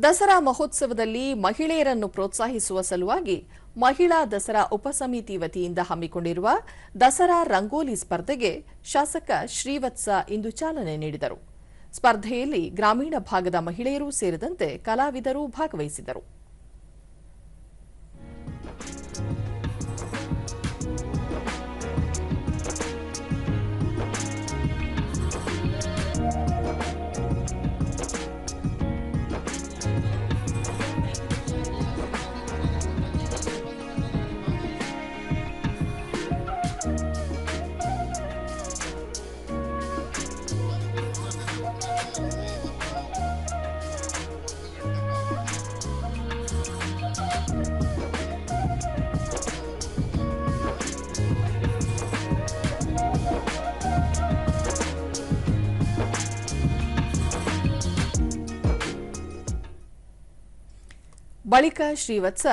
ದಸರಾ ಮಹೋತ್ಸವದಲ್ಲಿ ಮಹಿಳೆಯರನ್ನು ಪ್ರೋತ್ಸಾಹಿಸುವ ಸಲುವಾಗಿ ಮಹಿಳಾ ದಸರಾ ಉಪಸಮಿತಿ ವತಿಯಿಂದ ಹಮ್ಮಿಕೊಂಡಿರುವ ದಸರಾ ರಂಗೋಲಿ ಸ್ಪರ್ಧೆಗೆ ಶಾಸಕ ಶ್ರೀವತ್ಸ ಇಂದು ಚಾಲನೆ ನೀಡಿದರು. ಸ್ಪರ್ಧೆಯಲ್ಲಿ ಗ್ರಾಮೀಣ ಭಾಗದ ಮಹಿಳೆಯರೂ ಸೇರಿದಂತೆ ಕಲಾವಿದರು ಭಾಗವಹಿಸಿದರು. ಬಳಿಕ ಶ್ರೀವತ್ಸ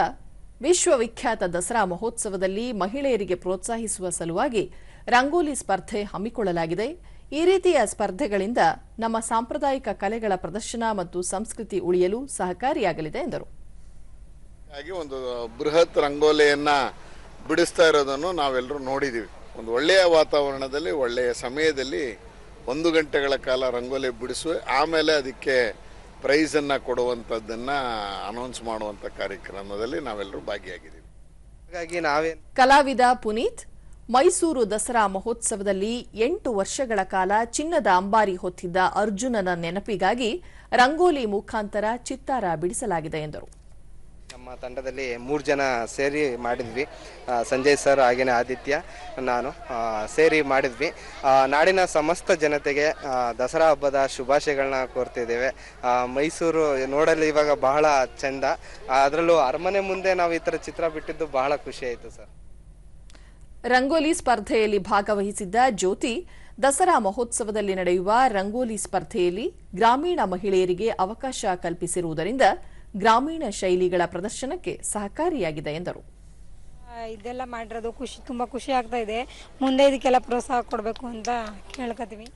ವಿಶ್ವವಿಖ್ಯಾತ ದಸರಾ ಮಹೋತ್ಸವದಲ್ಲಿ ಮಹಿಳೆಯರಿಗೆ ಪ್ರೋತ್ಸಾಹಿಸುವ ಸಲುವಾಗಿ ರಂಗೋಲಿ ಸ್ಪರ್ಧೆ ಹಮ್ಮಿಕೊಳ್ಳಲಾಗಿದೆ. ಈ ರೀತಿಯ ಸ್ಪರ್ಧೆಗಳಿಂದ ನಮ್ಮ ಸಾಂಪ್ರದಾಯಿಕ ಕಲೆಗಳ ಪ್ರದರ್ಶನ ಮತ್ತು ಸಂಸ್ಕೃತಿ ಉಳಿಯಲು ಸಹಕಾರಿಯಾಗಲಿದೆ ಎಂದರು. ಒಂದು ಬೃಹತ್ ರಂಗೋಲಿಯನ್ನ ಬಿಡಿಸ್ತಾ ಇರೋದನ್ನು ನಾವೆಲ್ಲರೂ ನೋಡಿದ್ದೀವಿ ಒಂದು ಒಳ್ಳೆಯ ವಾತಾವರಣದಲ್ಲಿ, ಒಳ್ಳೆಯ ಸಮಯದಲ್ಲಿ ಒಂದು ಗಂಟೆಗಳ ಕಾಲ ರಂಗೋಲಿ ಬಿಡಿಸುವೆ. ಆಮೇಲೆ ಅದಕ್ಕೆ ಪ್ರೈಸನ್ನು ಕೊಡುವಂಥದ್ದನ್ನು ಅನೌನ್ಸ್ ಮಾಡುವಂಥ ಕಾರ್ಯಕ್ರಮದಲ್ಲಿ ನಾವೆಲ್ಲರೂ ಭಾಗಿಯಾಗಿದ್ದೀವಿ. ಹಾಗಾಗಿ ನಾವೇ ಕಲಾವಿದ ಪುನೀತ್ ಮೈಸೂರು ದಸರಾ ಮಹೋತ್ಸವದಲ್ಲಿ ಎಂಟು ವರ್ಷಗಳ ಕಾಲ ಚಿನ್ನದ ಅಂಬಾರಿ ಹೊತ್ತಿದ್ದ ಅರ್ಜುನನ ನೆನಪಿಗಾಗಿ ರಂಗೋಲಿ ಮುಖಾಂತರ ಚಿತ್ತಾರ ಬಿಡಿಸಲಾಗಿದೆ ಎಂದರು. ನಮ್ಮ ತಂಡದಲ್ಲಿ ಮೂರು ಜನ ಸೇರಿ ಮಾಡಿದ್ವಿ. ಸಂಜಯ್ ಸರ್, ಹಾಗೇನೆ ಆದಿತ್ಯ, ನಾನು ಸೇರಿ ಮಾಡಿದ್ವಿ. ನಾಡಿನ ಸಮಸ್ತ ಜನತೆಗೆ ದಸರಾ ಹಬ್ಬದ ಶುಭಾಶಯಗಳನ್ನ ಕೋರ್ತಿದ್ದೇವೆ. ಮೈಸೂರು ನೋಡಲು ಇವಾಗ ಬಹಳ ಚೆಂದ. ಅದರಲ್ಲೂ ಅರಮನೆ ಮುಂದೆ ನಾವು ಈ ಥರ ಚಿತ್ರ ಬಿಟ್ಟಿದ್ದು ಬಹಳ ಖುಷಿ ಆಯಿತು ಸರ್. ರಂಗೋಲಿ ಸ್ಪರ್ಧೆಯಲ್ಲಿ ಭಾಗವಹಿಸಿದ್ದ ಜ್ಯೋತಿ, ದಸರಾ ಮಹೋತ್ಸವದಲ್ಲಿ ನಡೆಯುವ ರಂಗೋಲಿ ಸ್ಪರ್ಧೆಯಲ್ಲಿ ಗ್ರಾಮೀಣ ಮಹಿಳೆಯರಿಗೆ ಅವಕಾಶ ಕಲ್ಪಿಸಿರುವುದರಿಂದ ಗ್ರಾಮೀಣ ಶೈಲಿಗಳ ಪ್ರದರ್ಶನಕ್ಕೆ ಸಹಕಾರಿಯಾಗಿದೆ ಎಂದರು. ಇದೆಲ್ಲ ಮಾಡಿರೋದು ಖುಷಿ, ತುಂಬ ಖುಷಿ ಆಗ್ತಾ ಇದೆ. ಮುಂದೆ ಇದಕ್ಕೆಲ್ಲ ಪ್ರೋತ್ಸಾಹ ಕೊಡಬೇಕು ಅಂತ ಕೇಳ್ಕೊತೀವಿ